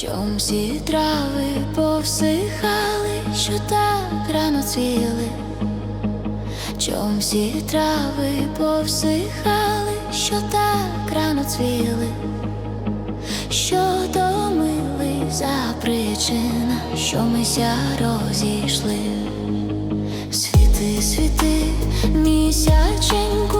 Чом всі трави повсихали, що так рано цвіли, Чом всі трави повсихали, що так рано цвіли, що то милий за причина, що мися розійшли. Світи, світи, місяченьку,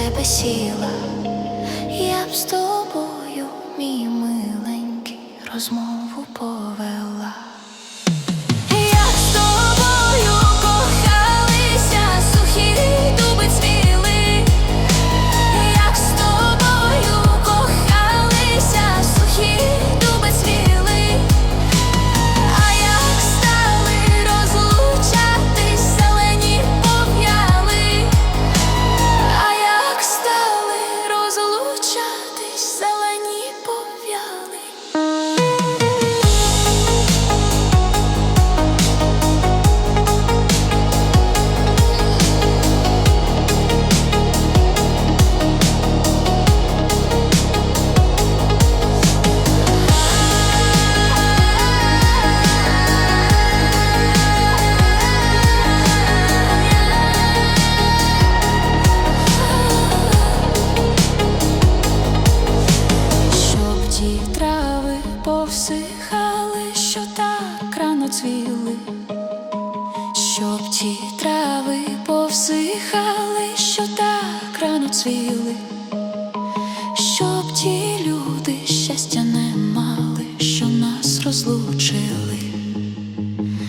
тебе сіла. Я б з тобою, мій миленький, розмову повела. Цвіли, щоб ті трави повсихали, що так рано цвіли, щоб ті люди щастя не мали, що нас розлучили,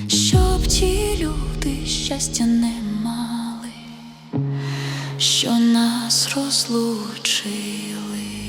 щоб ті люди щастя не мали, що нас розлучили.